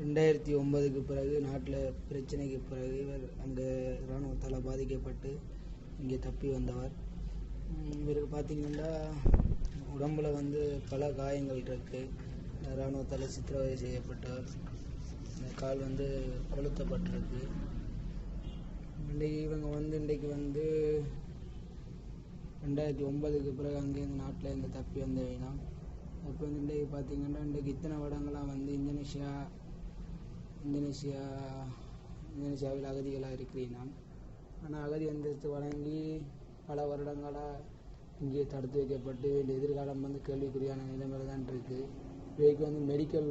ரெண்டாயிரத்தி ஒன்பதுக்கு பிறகு நாட்டில் பிரச்சனைக்கு பிறகு இவர் அங்கே இராணுவத்தால் பாதிக்கப்பட்டு இங்கே தப்பி வந்தவர். இவருக்கு பார்த்தீங்கன்னா உடம்பில் வந்து பல காயங்கள் இருக்குது இராணுவத்தால் சித்திரவதை செய்யப்பட்டவர் இந்த கால் வந்து கொளுத்தப்பட்டிருக்கு. இன்றைக்கி இவங்க வந்து இன்றைக்கு வந்து ரெண்டாயிரத்தி ஒன்பதுக்கு பிறகு அங்கேருந்து நாட்டில் இருந்து தப்பி வந்தவைனா இப்போ வந்து இன்றைக்கு பார்த்தீங்கன்னா இன்றைக்கு இத்தனை வருடங்களாக வந்து இந்தோனேஷியா இந்தோனேஷியா இந்தோனேஷியாவில் அகதிகளாக இருக்கிறேன் நான். ஆனால் அகதி அந்தஸ்து வழங்கி பல வருடங்களாக இங்கே தடுத்து வைக்கப்பட்டு இந்த எதிர்காலம் வந்து கேள்விக்குறியான நிலைமையில தான் இருக்குது இவைக்கு வந்து மெடிக்கல்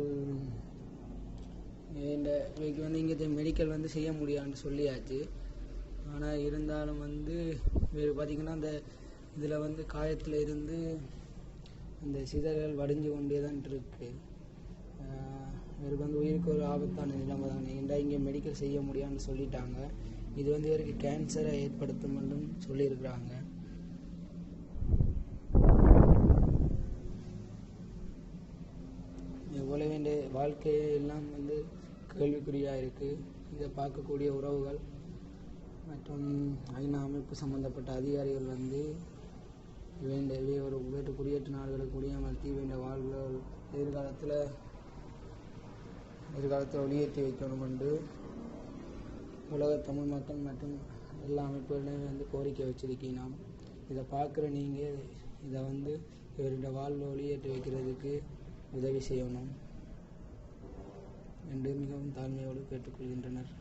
இந்த இவைக்கு வந்து இங்கே மெடிக்கல் வந்து செய்ய முடியாதுன்னு சொல்லியாச்சு. ஆனால் இருந்தாலும் வந்து வேறு பார்த்திங்கன்னா அந்த இதில் வந்து காயத்தில் இருந்து அந்த சிதறல் வடிஞ்சு கொண்டே தான் இருக்குது இவருக்கு வந்து உயிருக்கு ஒரு ஆபத்தான நிலைமை தான். ஏன்டா இங்கே மெடிக்கல் செய்ய முடியாதுன்னு சொல்லிட்டாங்க. இது வந்து இவருக்கு கேன்சரை ஏற்படுத்தும் சொல்லியிருக்கிறாங்க. எவ்வளோ வேண்டிய வாழ்க்கையெல்லாம் வந்து கேள்விக்குறியாக இருக்குது இதை பார்க்கக்கூடிய உறவுகள் மற்றும் ஐநா அமைப்பு சம்பந்தப்பட்ட அதிகாரிகள் வந்து வேண்ட ஒரு வேற்று குடியேற்ற நாடுகளுக்கு குடியமர்த்தி வேண்டிய வாழ்வுகள் எதிர்காலத்தில் எதிர்காலத்தில் ஒளியேற்றி வைக்கணும் என்று உலக தமிழ் மக்கள் மற்றும் எல்லா அமைப்புகளையும் வந்து கோரிக்கை வச்சிருக்கீங்க இதை பார்க்குற நீங்கள் இதை வந்து இவருடைய வாழ்வை ஒளியேற்றி வைக்கிறதுக்கு உதவி செய்யணும் என்று மிகவும் தாழ்மையோடு கேட்டுக்கொள்கின்றனர்.